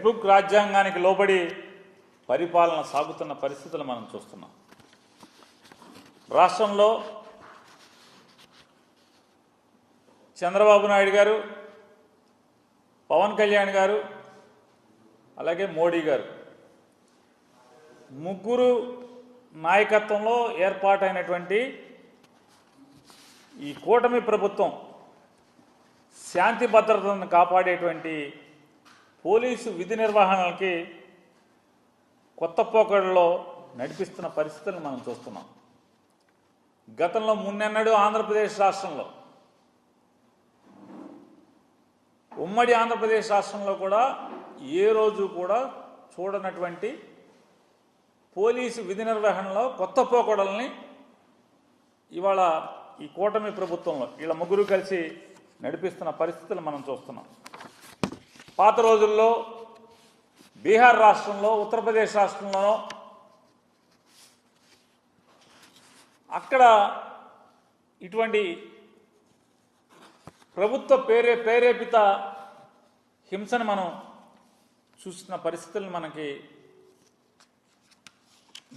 Red book రాజ్యాంగానికి లోబడి పరిపాలన సాగుతున్న పరిస్థితులు మనం చూస్తున్నాం. రాష్ట్రంలో చంద్రబాబు నాయుడు గారు పవన్ కళ్యాణ్ గారు అలాగే మోడీ గారు. ముగ్గురు నాయకత్వంలో ఏర్పాటైనటువంటి ఈ కూటమి ప్రభుత్వం శాంతి భద్రతలను కాపాడేటువంటి పోలీసు విధి నిర్వహణలకి కొత్త పోకడలో నడిపిస్తున్న పరిస్థితులను మనం చూస్తున్నాం. గతంలో మున్నెన్నడూ ఆంధ్రప్రదేశ్ రాష్ట్రంలో ఉమ్మడి ఆంధ్రప్రదేశ్ రాష్ట్రంలో కూడా ఏ రోజు కూడా చూడనటువంటి పోలీసు విధి నిర్వహణలో కొత్త పోకడల్ని ఇవాళ ఈ కూటమి ప్రభుత్వంలో వీళ్ళ ముగ్గురు కలిసి నడిపిస్తున్న పరిస్థితులు మనం చూస్తున్నాం. పాత రోజుల్లో బీహార్ రాష్ట్రంలో ఉత్తరప్రదేశ్ రాష్ట్రంలో అక్కడ ఇటువంటి ప్రభుత్వ ప్రేరే ప్రేరేపిత హింసను మనం చూసిన పరిస్థితులను మనకి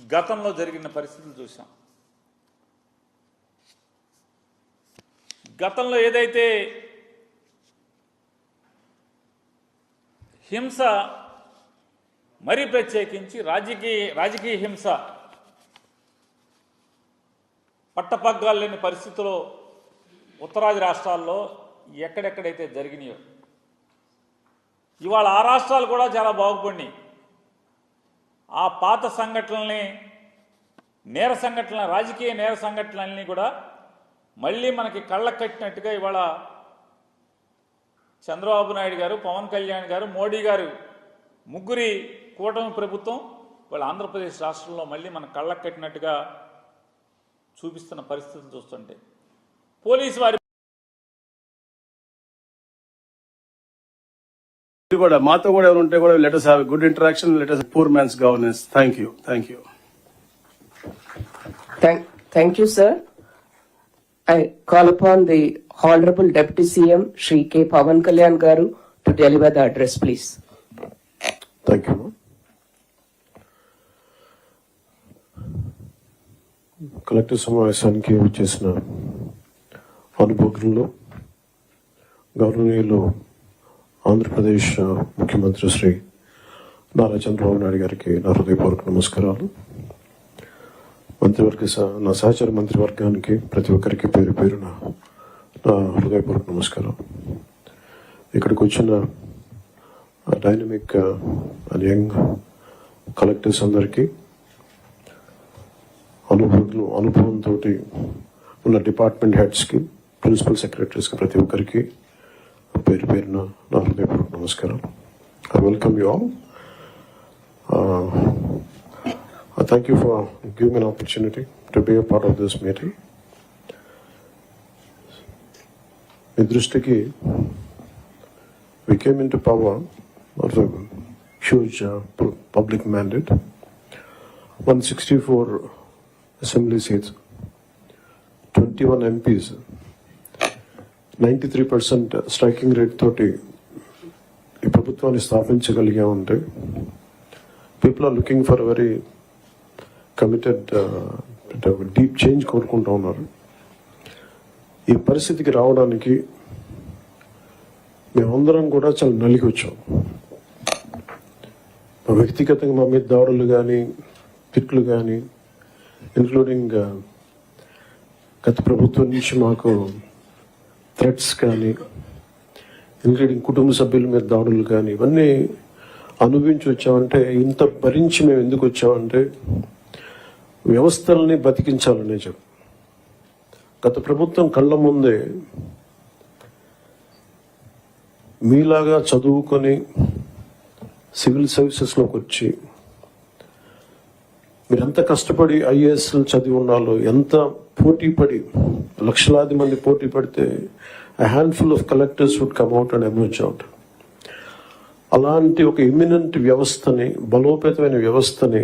గతంలో జరిగిన పరిస్థితులు చూసాం గతంలో ఏదైతే హింస మరీ ప్రత్యేకించి రాజకీయ రాజకీయ హింస పట్టపగ్గాలు లేని పరిస్థితిలో ఉత్తరాది రాష్ట్రాల్లో ఎక్కడెక్కడైతే జరిగినాయో ఇవాళ ఆ రాష్ట్రాలు కూడా చాలా బాగుపడినాయి. ఆ పాత సంఘటనల్ని నేర సంఘటనల రాజకీయ నేర సంఘటనలన్నీ కూడా మళ్ళీ మనకి కళ్ళ కట్టినట్టుగా ఇవాళ చంద్రబాబు నాయుడు గారు పవన్ కళ్యాణ్ గారు మోడీ గారు ముగ్గురి కూటమి ప్రభుత్వం వాళ్ళ ఆంధ్రప్రదేశ్ రాష్ట్రంలో మళ్ళీ మన కళ్ళకు కట్టినట్టుగా చూపిస్తున్న పరిస్థితులు చూస్తుంటే పోలీసు వారి కూడా మాతో కూడా ఎవరు ఉంటే కూడా letters have good interaction letters poor man's governance thank you thank you Thank, thank you, sir. I call upon the Honorable Deputy CM Shri K. Pavan Kalyan Garu to deliver the address, please. Thank you collector సమావేశానికి వచ్చేసిన అనుభవజ్ఞులు గౌరవనీయులు ఆంధ్రప్రదేశ్ ముఖ్యమంత్రి శ్రీ నారా చంద్రబాబు నాయుడు గారికి నా హృదయపూర్వక నమస్కారాలు మంత్రివర్గ సహ- నా సహచర మంత్రివర్గానికి ప్రతి ఒక్కరికి పేరు పేరున నా హృదయపూర్వక నమస్కారం. ఇక్కడికి వచ్చిన డైనమిక్ అండ్ యంగ్ కలెక్టర్స్ అందరికీ అనుభవం అనుభవంతో ఉన్న డిపార్ట్మెంట్ హెడ్స్కి ప్రిన్సిపల్ సెక్రటరీస్కి ప్రతి ఒక్కరికి పేరు పేరున నా హృదయపూర్వక నమస్కారం I welcome you all thank you for giving an opportunity to be a part of this meeting మీ దృష్టికి we came into power of huge public mandate one sixty four assembly seats twenty one MPs ninety three percent striking rate తోటి ఈ ప్రభుత్వాన్ని స్థాపించగలిగామంటే people are looking for very committed deep change కోరుకుంటూ ఉన్నారు. ఈ పరిస్థితికి రావడానికి మేమందరం కూడా చాలా నలిగి వచ్చాం. మా వ్యక్తిగతంగా మా మీద దాడులు కానీ తిట్లు కానీ ఇంక్లూడింగ్ గత ప్రభుత్వం నుంచి మాకు థ్రెట్స్ కానీ ఇంక్లూడింగ్ కుటుంబ సభ్యుల మీద దాడులు కానీ ఇవన్నీ అనుభవించి వచ్చామంటే ఇంత భరించి మేము ఎందుకు వచ్చామంటే వ్యవస్థల్ని బతికించాలనే చెప్పి. గత ప్రభుత్వం కళ్ళ ముందే మీలాగా చదువుకొని సివిల్ సర్వీసెస్లోకి వచ్చి మీరు ఎంత కష్టపడి ఐఏఎస్ చదివి ఉన్నాలో ఎంత పోటీ పడి లక్షలాది మంది పోటీ పడితే I handful of collectors would come out and emerge out అలాంటి ఒక ఇమినెంట్ వ్యవస్థని బలోపేతమైన వ్యవస్థని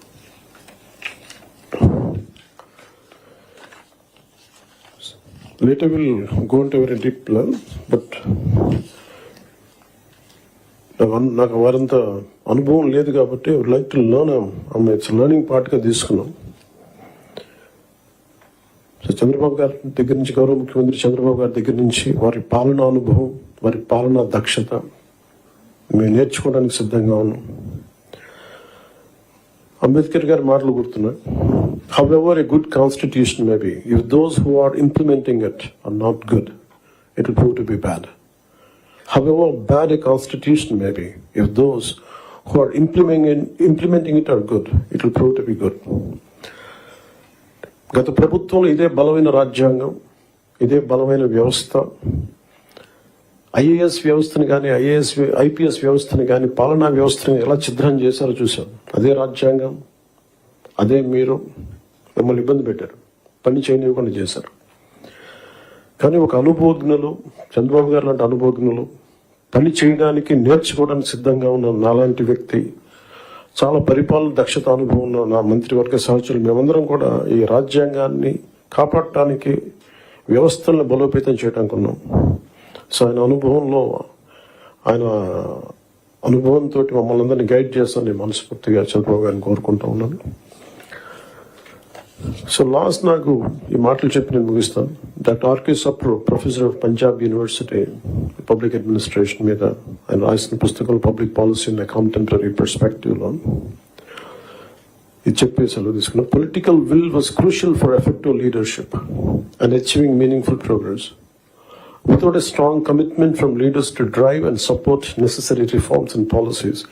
Later we'll go into a very deep level, but నాకు వారంత అనుభవం లేదు కాబట్టి would like to learn it's learning పార్ట్గా తీసుకున్నాం. సో చంద్రబాబు గారి దగ్గర నుంచి గౌరవ ముఖ్యమంత్రి చంద్రబాబు గారి దగ్గర నుంచి వారి పాలనా అనుభవం వారి పాలనా దక్షత మేము నేర్చుకోవడానికి సిద్ధంగా ఉన్నాం. అంబేద్కర్ గారి మాటలు గుర్తున్నాయి however a good constitution may be if those who are implementing it are not good it will prove to be bad however bad a constitution may be, if those who are implementing it, implementing it are good, it will prove to be good. గత ప్రభుత్వంలో ఇదే బలమైన రాజ్యాంగం ఇదే బలమైన వ్యవస్థ IAS వ్యవస్థను కానీ ఐఏఎస్ ఐపీఎస్ వ్యవస్థను కానీ పాలనా వ్యవస్థను ఎలా ఛిద్రం చేశారో చూసాం అదే రాజ్యాంగం అదే మీరు మిమ్మల్ని ఇబ్బంది పెట్టారు. పని చేయనివ్వకుండా చేశారు. కానీ ఒక అనుభవజ్ఞులు చంద్రబాబు గారు లాంటి అనుభవజ్ఞులు పని చేయడానికి నేర్చుకోవడానికి సిద్ధంగా ఉన్న నాలాంటి వ్యక్తి చాలా పరిపాలన దక్షత అనుభవం ఉన్న నా మంత్రివర్గ సహచరులు మేమందరం కూడా ఈ రాజ్యాంగాన్ని కాపాడటానికి వ్యవస్థలను బలోపేతం చేయడానికి ఉన్నాం. సో ఆయన అనుభవంలో ఆయన అనుభవంతో మమ్మల్ని అందరినీ గైడ్ చేస్తాను. నేను మనస్ఫూర్తిగా చంద్రబాబు గారిని కోరుకుంటా ఉన్నాను. సో లాస్ట్ నాకు ఈ మాటలు చెప్పి నేను ముగిస్తాను. Doctor RK Sapro professor of Punjab university public administration మీద ఆయన రాసిన పుస్తకాలు పబ్లిక్ పాలసీ ఇన్ కాంటెంపరీ పర్స్పెక్టివ్లో ఇది చెప్పి సెలవు తీసుకున్నా political will was crucial for effective leadership and achieving meaningful progress. Without a strong commitment from leaders to drive and support necessary reforms and policies,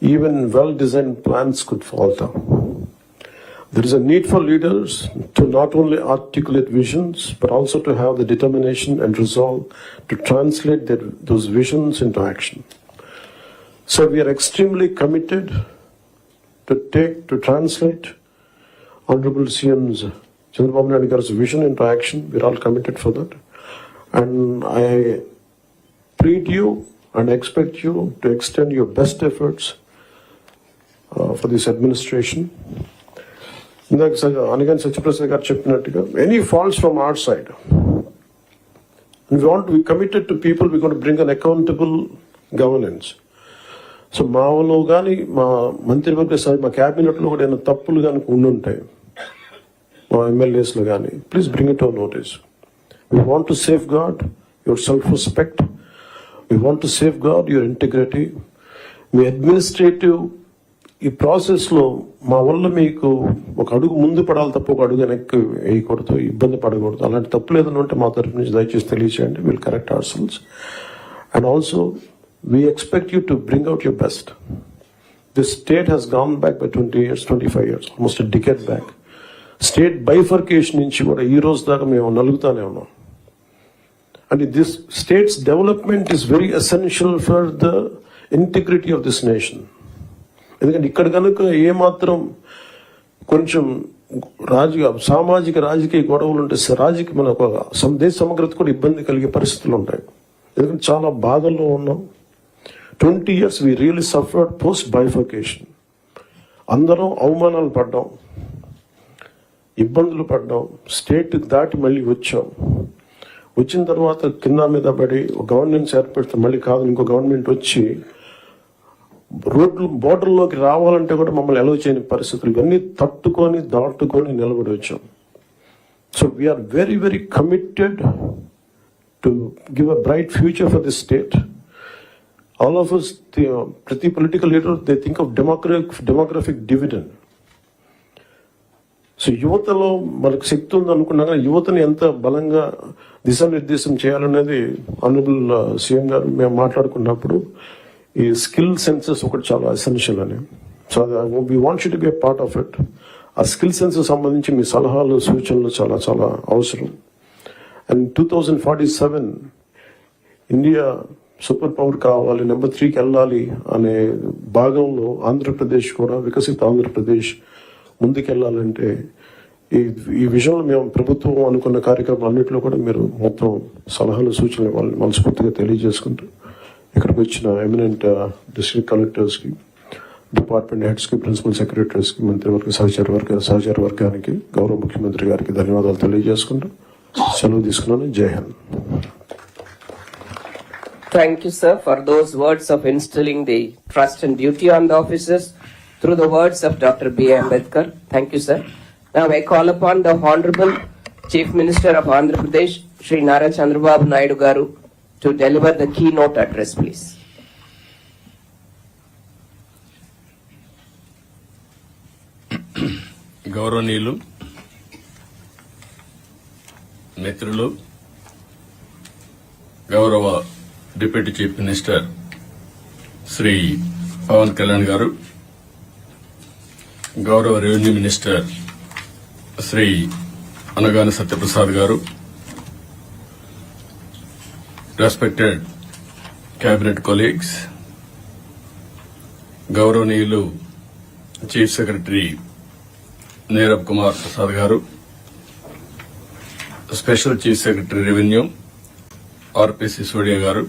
even well designed plans could falter. There is a need for leaders to not only articulate visions, but also to have the determination and resolve to translate their, those visions into action. So we are extremely committed to take, to translate Honorable CM's Chandrababu Naidu vision into action. We're all committed for that. And I plead you and expect you to extend your best efforts uh, for this administration. ఇందాక అనగాని సత్యప్రసాద్ గారు చెప్పినట్టుగా any faults from our side we want we committed to people we got bring an accountable governance so మాలో కానీ మా మంత్రివర్గ సభ మా క్యాబినెట్లో కూడా ఏమైనా తప్పులు కానీ ఉండుంటాయి మా ఎమ్మెల్యేస్లో కానీ please bring it our notice We want to safeguard your self-respect. We want to safeguard your integrity. మీ అడ్మినిస్ట్రేటివ్ ఈ ప్రాసెస్లో మా వల్ల మీకు ఒక అడుగు ముందు పడాలి తప్ప ఒక అడుగు వెనక్కి వేయకూడదు ఇబ్బంది పడకూడదు. అలాంటి తప్పు లేదని ఉంటే మా తరఫు నుంచి దయచేసి తెలియచేయండి. Will correct ourselves and also we expect you to bring out your best this state has gone back by twenty years twenty five years almost decade back state bifurcation నుంచి కూడా ఈ రోజు దాకా మేము నలుగుతానే ఉన్నాం. And this state's development is very essential for the integrity of this nation ఎందుకంటే ఇక్కడ కనుక ఏమాత్రం కొంచెం రాజకీయ సామాజిక రాజకీయ గొడవలు ఉంటే రాజకీయ మన ఒక దేశ సమగ్రత కూడా ఇబ్బంది కలిగే పరిస్థితులు ఉంటాయి. ఎందుకంటే చాలా బాధల్లో ఉన్నాం. Twenty years we really suffered post bifurcation అందరం అవమానాలు పడ్డాం. ఇబ్బందులు పడ్డాం. స్టేట్ దాటి మళ్ళీ వచ్చాం. వచ్చిన తర్వాత కింద మీద పడి ఒక గవర్నెన్స్ ఏర్పడితే మళ్ళీ కాదు ఇంకో గవర్నమెంట్ వచ్చి రోడ్లు బోర్డర్లోకి రావాలంటే కూడా మమ్మల్ని ఎలవ్ చేయని పరిస్థితులు. ఇవన్నీ తట్టుకొని దాటుకొని నిలబడి వచ్చాం. So we are very very committed to give a bright future for this state all of us ప్రతి political leader they think of demographic demographic dividend so యువతలో మనకు శక్తి ఉంది అనుకున్నాక కానీ యువతని ఎంత బలంగా దిశానిర్దేశం చేయాలనేది ఆనరబుల్ సీఎం uh, గారు మేము మాట్లాడుకున్నప్పుడు ఈ స్కిల్ సెన్సెస్ ఒకటి చాలా ఎసెన్షియల్ అని. So we want you to be part of it uh skill census సంబంధించి మీ సలహాలు సూచనలు చాలా చాలా అవసరం. And two thousand forty seven India super power కావాలి నెంబర్ త్రీకి వెళ్ళాలి అనే భాగంలో ఆంధ్రప్రదేశ్ కూడా వికసిత ఆంధ్రప్రదేశ్ ముందుకెళ్ళాలంటే ఈ ఈ విషయంలో మేము ప్రభుత్వం అనుకున్న కార్యక్రమం అన్నింటిలో కూడా మీరు మొత్తం సలహాలు సూచనలు వాళ్ళని మనస్ఫూర్తిగా తెలియజేసుకుంటూ ఇక్కడికి వచ్చిన ఎమినెంట్ డిస్ట్రిక్ట్ కలెక్టర్స్కి డిపార్ట్మెంట్ హెడ్స్కి ప్రిన్సిపల్ సెక్రటరీస్కి మంత్రివర్గ సహచర వర్గ సహచర వర్గానికి గౌరవ ముఖ్యమంత్రి గారికి ధన్యవాదాలు తెలియజేసుకుంటూ సెలవు తీసుకున్నాను. జై Hind. Thank you, sir, for those words of instilling the trust and duty on the officers. Through the words of Dr. B. Ambedkar. Thank you, sir. Now I call upon the Honorable Chief Minister of Andhra Pradesh, Sri Nara Chandrababu Naidu Garu, to deliver the keynote address, please. గౌరవనీయులు మిత్రులు గౌరవ deputy chief minister Shri Pawan Kalyan garu గౌరవ revenue minister Shri Anagani Satyaprasad garu respected cabinet colleagues గౌరవనీయులు chief secretary Neerabh Kumar Prasad garu special chief secretary revenue R P Sisodia garu